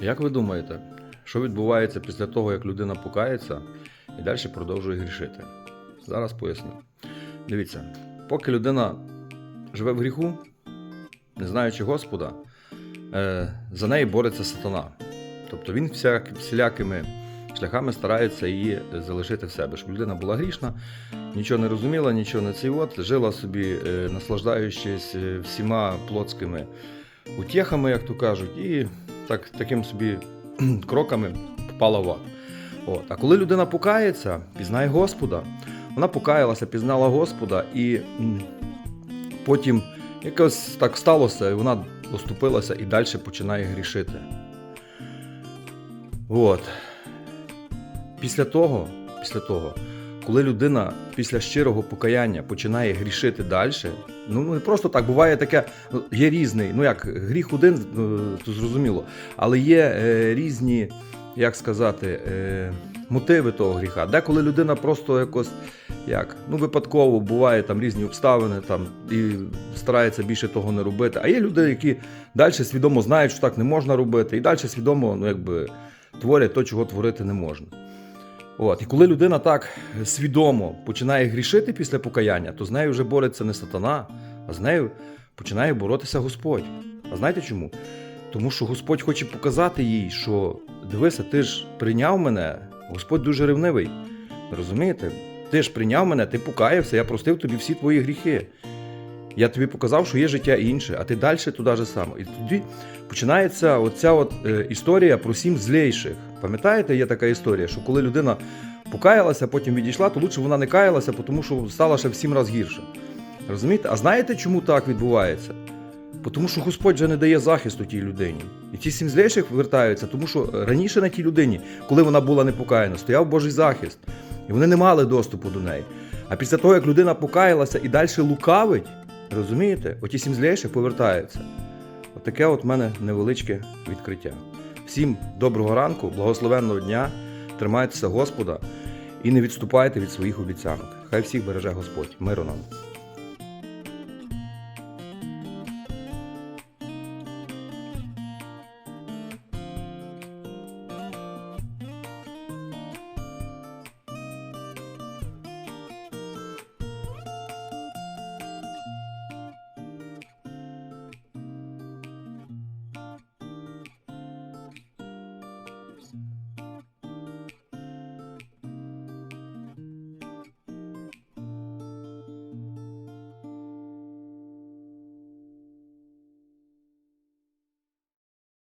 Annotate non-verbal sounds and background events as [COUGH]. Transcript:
Як ви думаєте, що відбувається після того, як людина покається і далі продовжує грішити? Зараз поясню. Дивіться, поки людина живе в гріху, не знаючи Господа, е, за неї бореться сатана. Тобто він всілякими шляхами старається її залишити в себе, щоб людина була грішна, нічого не розуміла, нічого не цей от, жила собі, е, наслаждаючись е, всіма плотськими утєхами, як то кажуть, і так, таким собі [CLEARS THROAT] кроками попала в ад. От. А коли людина покається, пізнає Господа, вона покаялася, пізнала Господа, і потім якось так сталося, і вона оступилася і далі починає грішити. От. Після того, після того, коли людина після щирого покаяння починає грішити далі, ну не просто так, буває таке, ну, є різний, ну як гріх один, е, то зрозуміло, але є е, різні, як сказати, е, мотиви того гріха. Деколи людина просто якось як, ну випадково буває там різні обставини, там і старається більше того не робити. А є люди, які далі свідомо знають, що так не можна робити, і далі свідомо, ну якби творять то, чого творити не можна. От, і коли людина так свідомо починає грішити після покаяння, то з нею вже бореться не сатана, а з нею починає боротися Господь. А знаєте чому? Тому що Господь хоче показати їй, що дивися, ти ж прийняв мене, Господь дуже ревнивий. Розумієте? Ти ж прийняв мене, ти покаявся, я простив тобі всі твої гріхи. Я тобі показав, що є життя інше, а ти далі туди же саме. І тоді починається оця от, е, історія про сім злейших. Пам'ятаєте, є така історія, що коли людина покаялася, потім відійшла, то лучше вона не каялася, тому що стала ще в сім разів гірше. Розумієте? А знаєте, чому так відбувається? Тому що Господь вже не дає захисту тій людині. І ті сім злейших вертаються, тому що раніше на тій людині, коли вона була непокаяна, стояв Божий захист. І вони не мали доступу до неї. А після того, як людина покаялася і далі лукавить, розумієте, оті сім злейших повертаються. От таке от в мене невеличке відкриття. Всім доброго ранку, благословенного дня, тримайтеся Господа і не відступайте від своїх обіцянок. Хай всіх береже Господь. Миру нам!